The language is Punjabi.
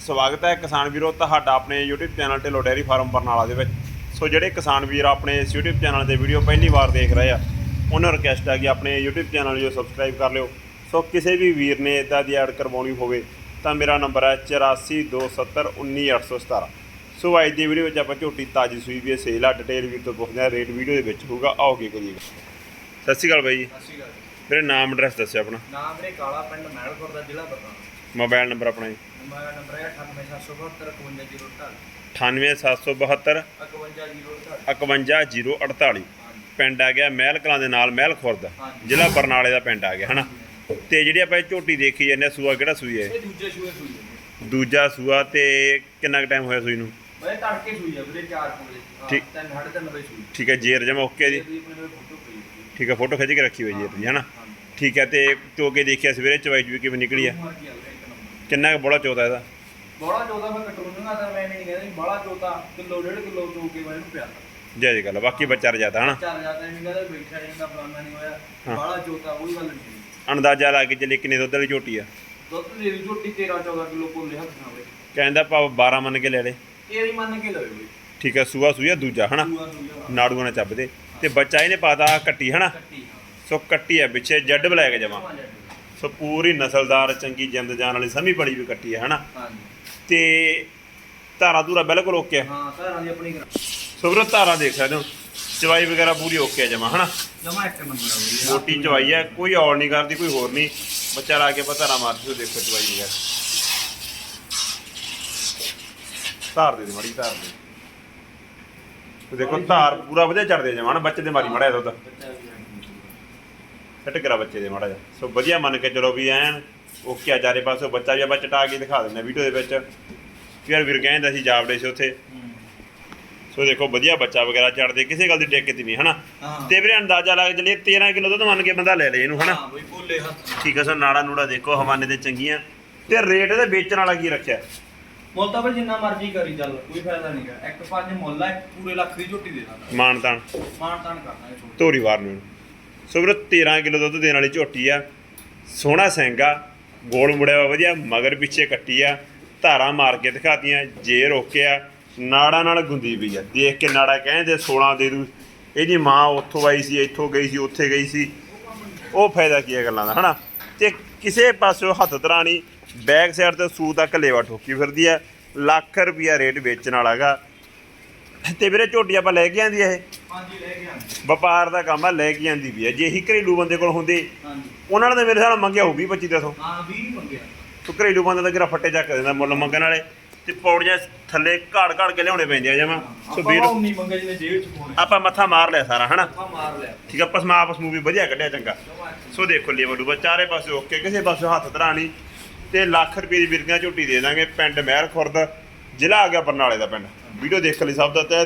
ਸਵਾਗਤ ਹੈ ਕਿਸਾਨ ਵੀਰੋ ਤੁਹਾਡਾ ਆਪਣੇ YouTube channel Dhillon dairy farm Barnala ਦੇ ਵਿੱਚ। ਸੋ ਜਿਹੜੇ ਕਿਸਾਨ ਵੀਰ ਆਪਣੇ ਇਸ YouTube ਚੈਨਲ ਤੇ ਵੀਡੀਓ ਪਹਿਲੀ ਵਾਰ ਦੇਖ ਰਹੇ ਆ ਉਹਨਾਂ ਰਿਕਵੈਸਟ ਹੈ ਕਿ ਆਪਣੇ YouTube ਚੈਨਲ ਨੂੰ ਸਬਸਕ੍ਰਾਈਬ ਕਰ ਲਿਓ। ਸੋ ਕਿਸੇ ਵੀ ਵੀਰ ਨੇ ਇਦਾਂ ਦੀ ਐਡ ਕਰਵਾਉਣੀ ਹੋਵੇ ਤਾਂ ਮੇਰਾ ਨੰਬਰ ਹੈ 8427191817 ਸੋ ਅੱਜ ਦੀ ਵੀਡੀਓ ਵਿੱਚ ਆਪਾਂ ਝੋਟੀ ਤਾਜੀ ਸੂਈ ਵੀ ਸੇਲ ਆ ਡਿਟੇਲ ਵੀਰ ਤੋਂ ਪੁੱਛਦੇ ਆ ਰੇਟ ਵੀਡੀਓ ਦੇ ਵਿੱਚ ਹੋਊਗਾ। ਆਓ ਕੀ ਕਰੀਏ। ਸਤਿ ਸ਼੍ਰੀ ਅਕਾਲ ਬਾਈ ਜੀ। ਸਤਿ ਸ਼੍ਰੀ ਅਕਾਲ। ਮੇਰੇ ਨਾਮ ਐਡਰੈਸ ਦੱਸਿਓ ਆਪਣਾ। ਨਾਮ ਵੀਰੇ ਕਾਲਾ ਪਿੰਡ ਮਹਿਲਪੁਰ ਦਾ ਜ਼ਿਲ੍ਹਾ ਬਰਨਾਲਾ। ਮੋਬਾਈਲ ਨੰਬਰ ਆਪਣਾ ਜੀ। ਮੇਰਾ ਨੰਬਰ ਹੈ 98772 51048 98772 51048 51048 ਹਾਂਜੀ। ਪਿੰਡ ਆ ਗਿਆ ਮਹਿਲ ਕਲਾਂ ਦੇ ਨਾਲ ਮਹਿਲ ਖੁਰਦ। ਜ਼ਿਲ੍ਹਾ ਬਰਨਾਲੇ ਦਾ ਪਿੰਡ ਆ ਗਿਆ ਹਨਾ? ਤੇ ਜਿਹੜੀ ਆਪਾਂ ਇਹ ਝੋਟੀ ਦੇਖੀ ਜਾਂਦੇ ਆ, ਸੂਆ ਕਿਹੜਾ ਸੂਈ ਹੈ? ਇਹ ਦੂਜੇ ਸੂਏ ਸੂਈ ਹੈ ਦੂਜਾ ਸੂਆ ਤੇ ਕਿੰਨਾ ਕੁ ਟਾਈਮ ਹੋਇਆ ਸੂਈ ਨੂੰ? ਮੈਂ ਤੜਕੇ ਸੂਈ ਹੈ ਵੀਰੇ 4 ਵਜੇ। ਠੀਕ। ਤਿੰਨ ਸਾਢੇ ਤਿੰਨ ਵਜੇ ਸੂਈ। ਠੀਕ ਹੈ ਜੇਰ ਜਮਾ ਓਕੇ ਜੀ। ਆਪਣੇ ਠੀਕ ਹੈ ਫੋਟੋ ਖਿੱਚ ਕੇ ਰੱਖੀ ਹੋਈ ਜੇਰ ਦੀ ਹਨਾ? ਠੀਕ ਹੈ ਤੇ ਚੋਕੇ ਦੇਖਿਆ ਸਵੇਰੇ ਚਵਾਈ ਚੂਈ ਕਿਵੇਂ ਨਿਕਲੀ ਆ? ਕਿੰਨਾ ਕੁ ਬੋਲਾ ਚੋਦਾ ਇਹਦਾ? ਬੜਾ ਚੋਦਾ ਮੈਂ ਕਟਰੂਨਗਾ ਤਾਂ ਮੈਂ ਨਹੀਂ ਕਹਿੰਦਾ ਬੜਾ ਚੋਤਾ ਕਿਲੋ ਡੇਢ ਕਿਲੋ ਚੋ ਕੇ ਮੈਂ ਇਹਨੂੰ ਪਿਆ। ਜੈ ਜੀ ਗੱਲ ਬਾਕੀ ਬੱਚਾ ਰਜਾਦਾ ਹਨਾ? ਚੱਲ ਜਾਂਦਾ ਨਹੀਂ ਕਹਿੰਦਾ ਬੈਠਾ ਜਾਂਦਾ ਫਲਾਣਾ ਨਹੀਂ ਹੋਇਆ। ਹਾਂ। ਬੜਾ ਚੋਤਾ ਕੋਈ ਗੱਲ ਨਹੀਂ ਅੰਦਾਜ਼ਾ ਲਾ ਕੇ ਚੱਲੇ ਕਿੰਨੇ ਦੁੱਧ ਵਾਲੀ ਝੋਟੀ ਆ? ਦੁੱਧ ਦੇ ਦੀ ਝੋਟੀ 13 14 ਕਿਲੋ ਕੋਲੇ ਹੱਥ ਨਾਲ ਵੇ ਕਹਿੰਦਾ ਭਾਵ 12 ਮੰਨ ਕੇ ਲੈ ਲੈ। ਇਹ ਹੀ ਮੰਨ ਕੇ ਲਵੇ ਬਈ। ਠੀਕ ਹੈ ਸੂਆ ਸੂਆ ਦੂਜਾ ਹਨਾ? ਦੂਆ ਦੂਆ ਨਾੜੂਆਂ ਨਾਲ ਚੱਬਦੇ ਤੇ ਬੱਚਾ ਇਹਨੇ ਪਾਤਾ ਕੱਟੀ ਹਨਾ? ਕੱਟੀ ਸੋ ਕੱਟੀ ਆ ਪਿੱਛੇ ਜੱਡ ਬਲੈਕ ਜਮਾ। ਹਾਂ ਸੋ ਪੂਰੀ ਨਸਲਦਾਰ ਚੰਗੀ ਜਿੰਦ ਜਾਨ ਵਾਲੀ ਸਮੀ ਬੜੀ ਵੀ ਕੱਟੀ ਹੈ ਹਨਾ? ਹਾਂਜੀ। ਤੇ ਧਾਰਾ ਧੂਰਾ ਬਿਲਕੁਲ ਓਕੇ ਆ ਹਾਂ ਸਾਰਾ ਦੀ ਆਪਣੀ ਸੋ ਵੀਰੋ ਧਾਰਾ ਦੇਖ ਸਕਦੇ ਹੋ। ਚਵਾਈ ਵਗੈਰਾ ਪੂਰੀ ਓਕੇ ਆ ਜਮਾ ਹਨਾ? ਜਮਾ ਇੱਕ ਨੰਬਰ ਆ ਬਈ। ਮੋਟੀ ਚਵਾਈ ਹੈ ਕੋਈ ਔੜ ਨਹੀਂ ਕਰਦੀ ਕੋਈ ਹੋਰ ਨਹੀਂ। ਬੱਚਾ ਲਾ ਕੇ ਪਤਾ ਨਾ ਮਾਰ ਦਿਓ ਦੇਖੋ ਚਵਾਈ ਵਗੈਰਾ ਧਾਰ ਦੇ ਦੇ ਮੜੀ ਧਾਰ ਦੇ। ਦੇਖੋ ਧਾਰ ਪੂਰਾ ਵਧੀਆ ਚੜਦੇ ਜਮਾ ਨਾ ਬੱਚੇ ਦੇ ਮਾਰੀ ਮੜਿਆ ਦੁੱਧ। ਫਿੱਟ ਕਰਾ ਬੱਚੇ ਦੇ ਮਾੜਾ ਜਿਹਾ। ਸੋ ਵਧੀਆ ਮੰਨ ਕੇ ਚਲੋ ਵੀ ਐਨ ਓਕੇ ਆ ਚਾਰੇ ਪਾਸੋਂ ਬੱਚਾ ਵੀ ਆਪਾਂ ਚਟਾ ਕੇ ਦਿਖਾ ਦਿੰਦੇ ਵੀਡੀਓ ਦੇ ਵਿੱਚ। ਫਿਰ ਵੀਰ ਕਹਿੰਦਾ ਸੀ ਜਾਵੜੇ ਸੀ ਉੱਥੇ। ਸੋ ਦੇਖੋ ਵਧੀਆ ਬੱਚਾ ਵਗੈਰਾ ਚੜਦੇ ਕਿਸੇ ਗੱਲ ਦੀ ਦਿੱਕਤ ਨਹੀਂ ਹਨਾ? ਤੇ ਵੀਰੇ ਅੰਦਾਜ਼ਾ ਲਾ ਕੇ ਚੱਲੀਏ 13 ਕਿਲੋ ਦੁੱਧ ਮੰਨ ਕੇ ਬੰਦਾ ਲੈ ਲੇ ਇਹਨੂੰ ਹਨਾ? ਹਾਂ ਬਈ ਕੋਲੇ ਹੱਥ ਠੀਕ ਹੈ ਸੋ ਨਾੜਾ ਨੂੜਾ ਦੇਖੋ ਹਵਾਨੇ ਤੇ ਚੰਗੀਆਂ। ਤੇ ਰੇਟ ਇਹਦੇ ਵੇਚਣ ਵਾਲਾ ਕੀ ਰੱਖਿਆ? ਮੁੱਲ ਤਾਂ ਬਈ ਜਿੰਨਾ ਮਰਜ਼ੀ ਕਰੀ ਚੱਲ ਕੋਈ ਫਾਇਦਾ ਨਹੀਂਗਾ ਇੱਕ ਪੰਜ ਮੁੱਲ ਹੈ ਪੂਰੇ ਲੱਖ ਦੀ ਝੋਟੀ ਦੇ ਦਾਂਗਾ। ਮਾਨ ਤਾਨ ਮਾਨ ਤਾਨ ਕਰਨਾ ਧੋਰੀ ਵਾਰ ਨੂੰ। ਸੋ ਵੀਰੋ 13 ਕਿਲੋ ਦੁੱਧ ਦੇਣ ਵਾਲੀ ਝੋਟੀ ਆ, ਸੋਹਣਾ ਸਿੰਗਾ, ਗੋਲ ਮੁੜਿਆ ਵਾ ਵਧੀਆ, ਮਗਰ ਪਿੱਛੇ ਕੱਟੀ ਆ, ਧਾਰਾਂ ਮਾਰ ਕੇ ਦਿਖਾਤੀਆਂ, ਜੇ ਰੋਕਿਆ, ਨਾੜਾ ਨਾਲ ਗੁੰਦੀ ਪਈ ਆ। ਦੇਖ ਕੇ ਨਾੜਾ ਕਹਿੰਦੇ 16 ਦੇ ਦੂ। ਇਹਦੀ ਮਾਂ ਉੱਥੋਂ ਆਈ ਸੀ, ਇੱਥੋਂ ਗਈ ਸੀ, ਉੱਥੇ ਗਈ ਸੀ। ਉਹ ਫਾਇਦਾ ਕੀ ਹੈ ਗੱਲਾਂ ਦਾ, ਹਨਾ? ਤੇ ਕਿਸੇ ਪਾਸਿਓਂ ਹੱਥ ਤਰਾਣੀ ਬੈਕ ਸਾਈਡ ਤੇ ਸੂ ਤੱਕ ਲੇਵਾ ਠੋਕੀ ਫਿਰਦੀ ਆ। ਲੱਖ ਰੁਪਿਆ ਰੇਟ ਵੇਚਣ ਵਾਲਾ ਹੈਗਾ। ਤੇ ਵੀਰੇ ਝੋਟੀ ਆਪਾਂ ਲੈ ਕੇ ਆਂਦੀ ਇਹ। ਹਾਂਜੀ ਲੈ ਕੇ ਆਂਦੇ ਵਪਾਰ ਦਾ ਕੰਮ ਆ ਲੈ ਕੇ ਆਂਦੀ ਵੀ ਆ। ਜੇ ਹੀ ਘਰੇਲੂ ਬੰਦੇ ਕੋਲ ਹੁੰਦੇ ਹਾਂਜੀ ਉਹਨਾਂ ਨੇ ਤਾਂ ਮੇਰੇ ਹਿਸਾਬ ਨਾਲ ਮੰਗਿਆ ਹੋਊ 20 25 ਦੱਸੋ। ਹਾਂ 20 ਮੰਗਿਆ ਤੂੰ ਘਰੇਲੂ ਬੰਦੇ ਦਾ ਕਿਰਾ ਫੱਟੇ ਚੱਕ ਦਿੰਦਾ ਮੁੱਲ ਮੰਗਣ ਵਾਲੇ ਤੇ ਪੌੜੀਆਂ ਥੱਲੇ ਘਾੜ ਘਾੜ ਕੇ ਲਿਆਉਣੇ ਪੈਂਦੇ ਆ ਜਮਾ। ਸੋ ਆਪਾਂ ਵੀਰ ਉਹ ਨਹੀਂ ਮੰਗੇ ਜਿਹਨੇ ਜੇਬ ਚ ਪਾਉਣੇ। ਆਪਾਂ ਮੱਥਾ ਮਾਰ ਲਿਆ ਸਾਰਾ ਹਨਾ? ਆਪਾਂ ਮਾਰ ਲਿਆ। ਠੀਕ ਆ ਪਸਮਾ ਆਪਸ ਮੂਵੀ ਵਧੀਆ ਕੱਢਿਆ ਚੰਗਾ। ਸੋ ਦੇਖੋ ਲਈ ਮਡੂਬਾ ਚਾਰੇ ਪਾਸੇ ਓਕੇ ਕਿਸੇ ਪਾਸੇ ਹੱਥ ਧਰਾਣੀ ਤੇ ਲੱਖ ਰੁਪਏ ਦੀ ਬਿਰਗੀਆਂ ਝੋਟੀ ਦੇ ਦਾਂਗੇ ਪਿੰਡ ਮਹਿਰ ਖੁਰਦ ਜ਼ਿਲ੍ਹਾ ਆ ਗਿਆ ਬਰਨਾਲੇ ਦਾ ਪਿੰਡ। ਵੀਡੀਓ ਦੇਖ ਲਈ ਸਭ ਦਾ ਤੇ